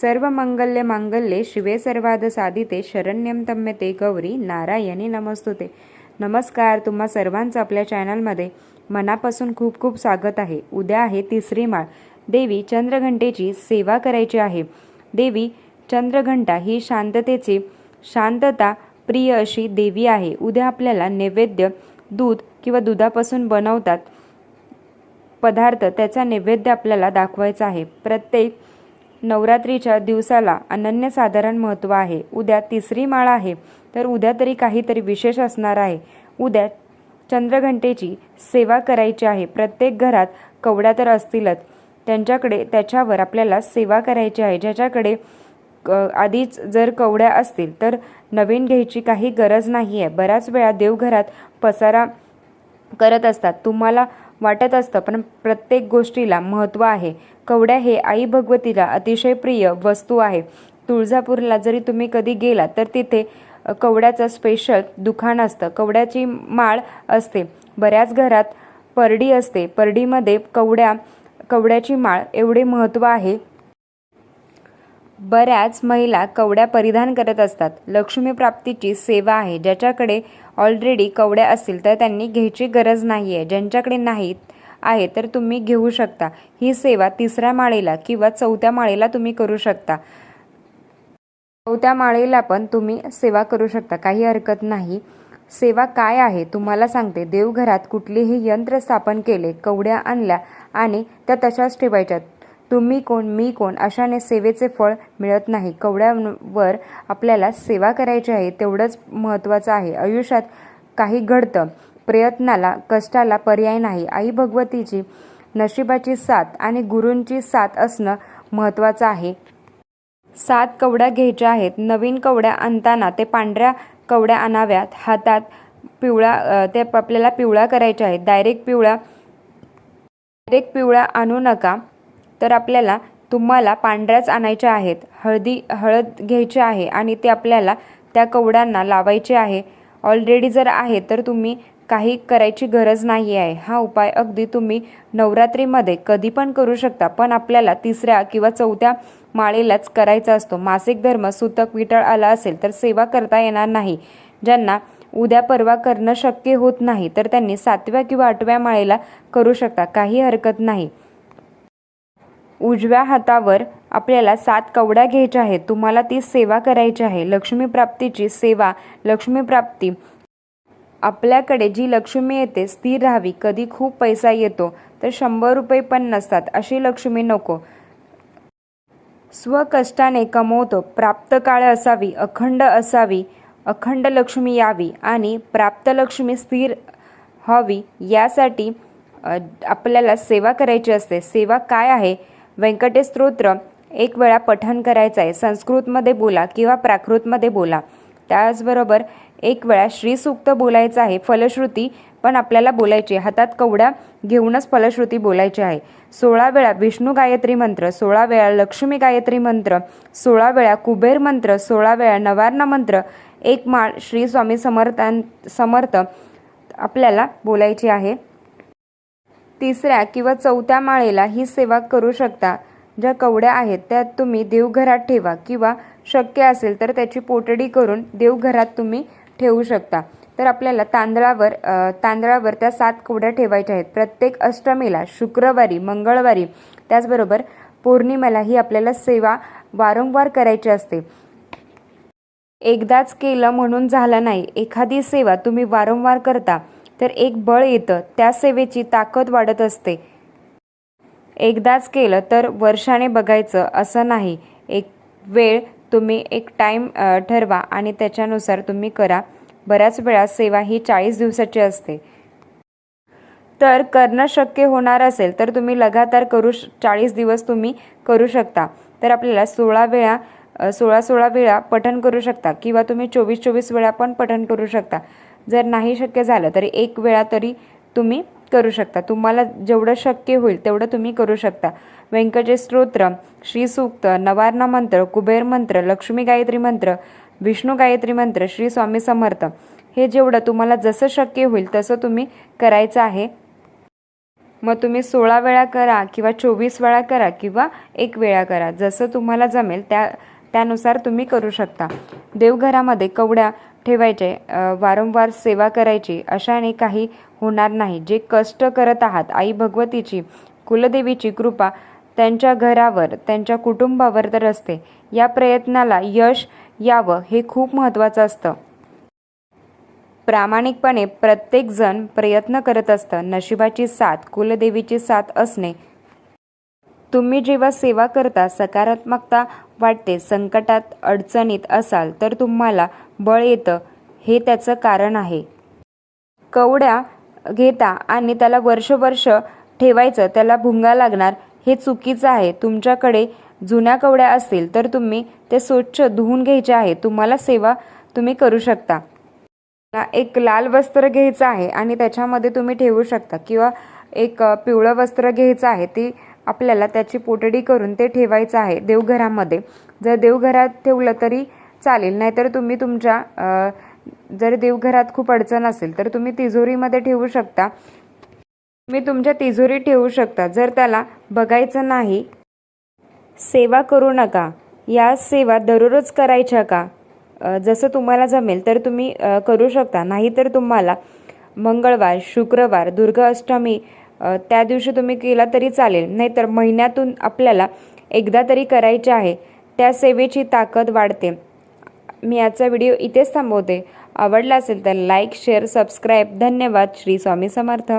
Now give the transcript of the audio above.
सर्व मंगल्य मांगल्ये शिवे सर्वाद साधिते शरण्यम तम्यते गौरी नारायणी नमस्तुते. नमस्कार तुम्हा सर्वांचं आपल्या चॅनलमध्ये मनापासून खूप खूप स्वागत आहे. उद्या आहे तिसरी माळ. देवी चंद्रघंटेची सेवा करायची आहे. देवी चंद्रघंटा ही शांततेची शांतता प्रिय अशी देवी आहे. उद्या आपल्याला नैवेद्य दूध किंवा दुधापासून बनवतात पदार्थ त्याचा नैवेद्य आपल्याला दाखवायचा आहे. प्रत्येक नवरात्रीच्या दिवसाला अनन्यसाधारण महत्त्व आहे. उद्या तिसरी माळ आहे तर उद्या तरी काहीतरी विशेष असणार आहे. उद्या चंद्रघंटेची सेवा करायची आहे. प्रत्येक घरात कवड्या तर असतीलच. त्यांच्याकडे त्याच्यावर आपल्याला सेवा करायची आहे. ज्याच्याकडे क- आधीच जर कवड्या असतील तर नवीन घ्यायची काही गरज नाही आहे बऱ्याच वेळा देवघरात पसारा करत असतात. तुम्हाला वाटत असतं. पण प्रत्येक गोष्टीला महत्त्व आहे. कवड्या हे आई भगवतीला अतिशय प्रिय वस्तू आहे. तुळजापूरला जरी तुम्ही कधी गेला तर तिथे कवड्याचं स्पेशल दुकान असतं. कवड्याची माळ असते. बऱ्याच घरात परडी असते. परडीमध्ये कवड्या कवड्याची माळ एवढे महत्त्व आहे. बऱ्याच महिला कवड्या परिधान करत असतात. लक्ष्मी प्राप्तीची सेवा आहे. ज्याच्याकडे ऑलरेडी कवड्या असतील तर त्यांनी घ्यायची गरज नाही आहे ज्यांच्याकडे नाहीत आहे तर तुम्ही घेऊ शकता. ही सेवा तिसऱ्या माळेला किंवा चौथ्या माळेला तुम्ही करू शकता. चौथ्या माळेला पण तुम्ही सेवा करू शकता. काही हरकत नाही. सेवा काय आहे तुम्हाला सांगते. देवघरात कुठलेही यंत्र स्थापन केले कवड्या आणल्या आणि त्या तशाच ठेवायच्या तुम्ही कोण मी कोण अशाने सेवेचे फळ मिळत नाही. कवड्यांवर आपल्याला सेवा करायची आहे तेवढंच महत्त्वाचं आहे. आयुष्यात काही घडतं प्रयत्नाला कष्टाला पर्याय नाही. आई भगवतीची नशिबाची साथ आणि गुरूंची साथ असणं महत्त्वाचं आहे. सात कवड्या घ्यायच्या आहेत. नवीन कवड्या आणताना ते पांढऱ्या कवड्या आणाव्यात. हातात पिवळा ते आपल्याला पिवळा करायच्या आहेत. डायरेक्ट पिवळा डायरेक्ट पिवळा आणू नका. तर आपल्याला तुम्हाला पांढऱ्याच आणायच्या आहेत. हळदी हळद घ्यायची आहे आणि ते आपल्याला त्या कवड्यांना लावायचे आहे. ऑलरेडी जर आहे तर तुम्ही काही करायची गरज नाही आहे. हा उपाय अगदी तुम्ही नवरात्रीमध्ये कधी पण करू शकता पण आपल्याला तिसऱ्या किंवा चौथ्या माळेलाच करायचा असतो. मासिक धर्म सुतक विटळ आला असेल तर सेवा करता येणार नाही. ज्यांना उद्या परवा करणं शक्य होत नाही तर त्यांनी सातव्या किंवा आठव्या माळेला करू शकता. काही हरकत नाही. उजव्या हातावर आपल्याला सात कवड्या घ्यायच्या आहेत. तुम्हाला ती सेवा करायची आहे. लक्ष्मी प्राप्तीची सेवा लक्ष्मीप्राप्ती आपल्याकडे जी लक्ष्मी येते स्थिर राहावी. कधी खूप पैसा येतो तर शंभर रुपये पण नसतात. अशी लक्ष्मी नको. स्वकष्टाने कमवतो. प्राप्त काळ असावी अखंड असावी अखंड लक्ष्मी यावी आणि प्राप्त लक्ष्मी स्थिर हवी यासाठी आपल्याला सेवा करायची असते. सेवा काय आहे? व्यंकटेश स्तोत्र एक वेळा पठण करायचं आहे संस्कृतमध्ये बोला किंवा प्राकृतमध्ये बोला. त्याचबरोबर एक वेळा श्रीसूक्त बोलायचं आहे फलश्रुती पण आपल्याला बोलायची हातात कवड्या घेऊनच फलश्रुती बोलायची आहे. सोळा वेळा विष्णू गायत्री मंत्र सोळा वेळा लक्ष्मी गायत्री मंत्र सोळा वेळा कुबेर मंत्र सोळा वेळा नवार्ण मंत्र एक माळ श्री स्वामी समर्थां समर्थ आपल्याला बोलायची आहे. तिसऱ्या किंवा चौथ्या माळेला ही सेवा करू शकता. ज्या कवड्या आहेत त्या तुम्ही देवघरात ठेवा किंवा शक्य असेल तर त्याची पोटडी करून देवघरात तुम्ही ठेवू शकता. तर आपल्याला तांदळावर तांदळावर त्या सात कवड्या ठेवायच्या आहेत. प्रत्येक अष्टमीला शुक्रवारी मंगळवारी त्याचबरोबर पौर्णिमेला ही आपल्याला सेवा वारंवार करायची असते. एकदाच केलं म्हणून झालं नाही. एखादी सेवा तुम्ही वारंवार करता. तर एक बळ येतं त्या सेवेची ताकद वाढत असते. एकदाच केलं तर वर्षाने बघायचं असं नाही. एक वेळ तुम्ही एक टाईम ठरवा आणि त्याच्यानुसार तुम्ही करा. बऱ्याच वेळा सेवा ही चाळीस दिवसाची असते. तर करणं शक्य होणार असेल तर तुम्ही लगातार करू चाळीस दिवस तुम्ही करू शकता. तर आपल्याला सोळा वेळा सोळा सोळा वेळा पठण करू शकता किंवा तुम्ही चोवीस चोवीस वेळा पण पठण करू शकता. जर नाही शक्य झालं तरी एक वेळा तरी तुम्ही करू शकता. तुम्हाला जेवढं शक्य होईल तेवढं तुम्ही करू शकता. व्यंकटेश स्तोत्र श्रीसूक्त नवारणा मंत्र कुबेर मंत्र लक्ष्मी गायत्री मंत्र विष्णू गायत्री मंत्र श्री स्वामी समर्थ हे जेवढं तुम्हाला जसं शक्य होईल तसं तुम्ही करायचं आहे. मग तुम्ही सोळा वेळा करा किंवा चोवीस वेळा करा किंवा एक वेळा करा. जसं तुम्हाला जमेल त्या त्यानुसार तुम्ही करू शकता. देवघरामध्ये कवड्या ठेवायचे वारंवार सेवा करायची अशाने काही होणार नाही. जे कष्ट करत आहात आई भगवतीची कुलदेवीची कृपा त्यांच्या घरावर त्यांच्या कुटुंबावर तर असते. या प्रयत्नाला यश यावं हे खूप महत्त्वाचं असतं. प्रामाणिकपणे प्रत्येकजण प्रयत्न करत असतं. नशिबाची साथ कुलदेवीची साथ असणे तुम्ही जेव्हा सेवा करता सकारात्मकता वाटते संकटात अडचणीत असाल तर तुम्हाला बळ येतं हे त्याचं कारण आहे. कवड्या घेता आणि त्याला वर्षवर्ष ठेवायचं त्याला भुंगा लागणार हे चुकीचं आहे. तुमच्याकडे जुन्या कवड्या असतील तर तुम्ही ते स्वच्छ धुवून घ्यायचे आहे. तुम्हाला सेवा तुम्ही करू शकता. एक लाल वस्त्र घ्यायचं आहे आणि त्याच्यामध्ये तुम्ही ठेवू शकता किंवा एक पिवळं वस्त्र घ्यायचं आहे ती आपल्याला त्याची पोटडी करून ते ठेवायचं आहे देवघरामध्ये. जर देवघरात ठेवलं तरी चालेल नाहीतर तुम्ही तुमच्या जर देवघरात खूप अडचण असेल तर तुम्ही तिजोरीमध्ये ठेवू शकता. तुम्ही तुमच्या तिजोरीत ठेवू शकता. जर त्याला बघायचं नाही सेवा करू नका. या सेवा दररोज करायच्या का? जसं तुम्हाला जमेल तर तुम्ही करू शकता. नाहीतर तुम्हाला मंगळवार शुक्रवार दुर्गा अष्टमी त्या दिवशी तुम्ही केला तरी चालेल. नाहीतर महिन्यातून आपल्याला एकदा तरी करायचे आहे. त्या सेवेची ताकद वाढते. मी आजचा व्हिडिओ इथेच थांबवते. आवडला असेल तर लाईक शेअर सबस्क्राईब. धन्यवाद. श्री स्वामी समर्थ.